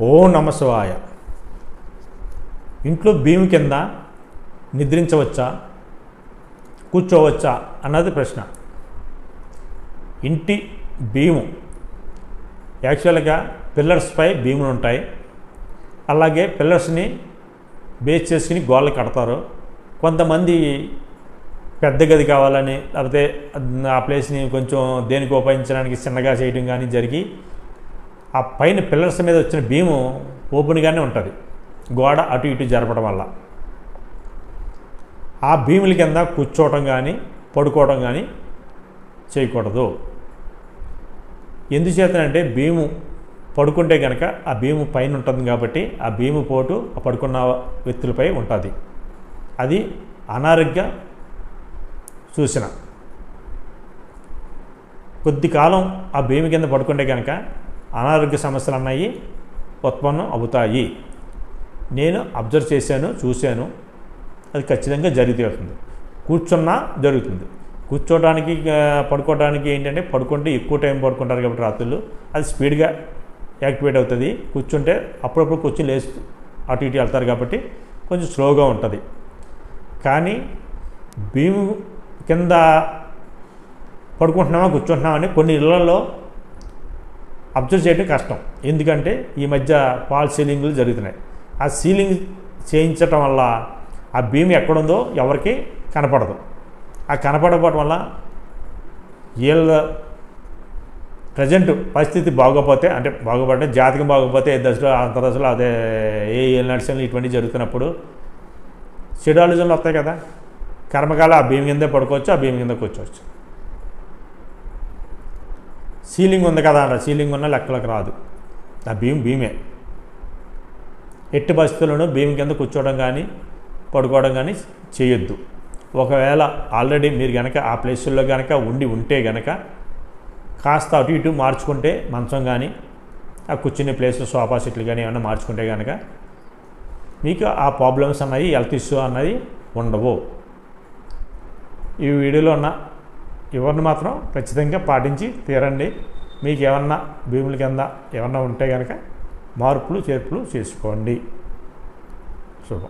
ఓ నమశివాయ ఇంట్లో భీము కింద నిద్రించవచ్చా? కూర్చోవచ్చా? అన్నది ప్రశ్న. ఇంటి భీము. యాక్చువల్గా పిల్లర్స్పై భీములు ఉంటాయి. అలాగే పిల్లర్స్ని బేస్ చేసుకుని గోళ్ళు కడతారు. కొంతమంది పెద్ద గది కావాలని లేకపోతే ఆ ప్లేస్ని కొంచెం దేనికి ఉపయోగించడానికి చిన్నగా చేయడం కానీ జరిగి ఆ పైన పిల్లర్స్ మీద వచ్చిన భీము ఓపెన్గానే ఉంటుంది. గోడ అటు ఇటు జరపడం వల్ల. ఆ భీముల కింద కూర్చోవటం కానీ పడుకోవడం కానీ చేయకూడదు. ఎందుచేతనంటే భీము పడుకుంటే కనుక ఆ భీము పైన ఉంటుంది కాబట్టి ఆ భీము పోటు ఆ పడుకున్న వ్యక్తులపై ఉంటుంది. అది అనారోగ్య సూచన. కొద్ది కాలం ఆ భీమి కింద పడుకుంటే కనుక అనారోగ్య సమస్యలు అన్నాయి ఉత్పన్నం అవుతాయి. నేను అబ్జర్వ్ చేశాను చూశాను అది ఖచ్చితంగా జరుగుతుంది కూర్చున్నా జరుగుతుంది. కూర్చోడానికి పడుకోవడానికి ఏంటంటే పడుకుంటే ఎక్కువ టైం పడుకుంటారు కాబట్టి రాత్రులు. అది స్పీడ్గా యాక్టివేట్ అవుతుంది. కూర్చుంటే అప్పుడప్పుడు కూర్చుని లేచి అటు ఇటు వెళ్తారు కాబట్టి కొంచెం స్లోగా ఉంటుంది. కానీ భీము కింద పడుకుంటున్నామా కూర్చుంటున్నామని కొన్ని ఇళ్ళలో అబ్జర్వ్ చేయడం కష్టం. ఎందుకంటే ఈ మధ్య పాల్ సీలింగ్లు జరుగుతున్నాయి. ఆ సీలింగ్ చేయించటం వల్ల ఆ భీమ్ ఎక్కడుందో ఎవరికి కనపడదు. ఆ కనపడకపోవడం వల్ల వీళ్ళ ప్రజెంట్ పరిస్థితి బాగోపోతే అంటే బాగుపడితే జాతకం బాగోపోతే ఏ దశలో అంత దశలో అదే ఏ ఏళ్ళ నడిచలు ఇటువంటి జరుగుతున్నప్పుడు చెడు వస్తాయి కదా. కర్మకాల ఆ భీమి కిందే పడుకోవచ్చు ఆ భీమి కింద కూర్చోవచ్చు సీలింగ్ ఉంది కదా అన్న సీలింగ్ ఉన్న లెక్కలకు రాదు. ఆ భీమ్ భీమే. ఎట్టి పరిస్థితుల్లోనూ భీమి కింద కూర్చోవడం కానీ పడుకోవడం కానీ చేయొద్దు. ఒకవేళ ఆల్రెడీ మీరు కనుక ఆ ప్లేసుల్లో కనుక ఉండి ఉంటే కనుక కాస్త అటు ఇటు మార్చుకుంటే మంచం కానీ ఆ కూర్చునే ప్లేస్ సోఫా సెట్లు కానీ ఏమైనా మార్చుకుంటే కనుక మీకు ఆ ప్రాబ్లమ్స్ అన్నవి హెల్త్ ఇష్యూ అన్నది ఉండవు. ఈ వీడియోలో ఉన్న ఎవరిని మాత్రం ఖచ్చితంగా పాటించి తీరండి. మీకు ఏమన్నా భీముల కింద ఏమన్నా ఉంటే కనుక మార్పులు చేర్పులు చేసుకోండి. శుభం.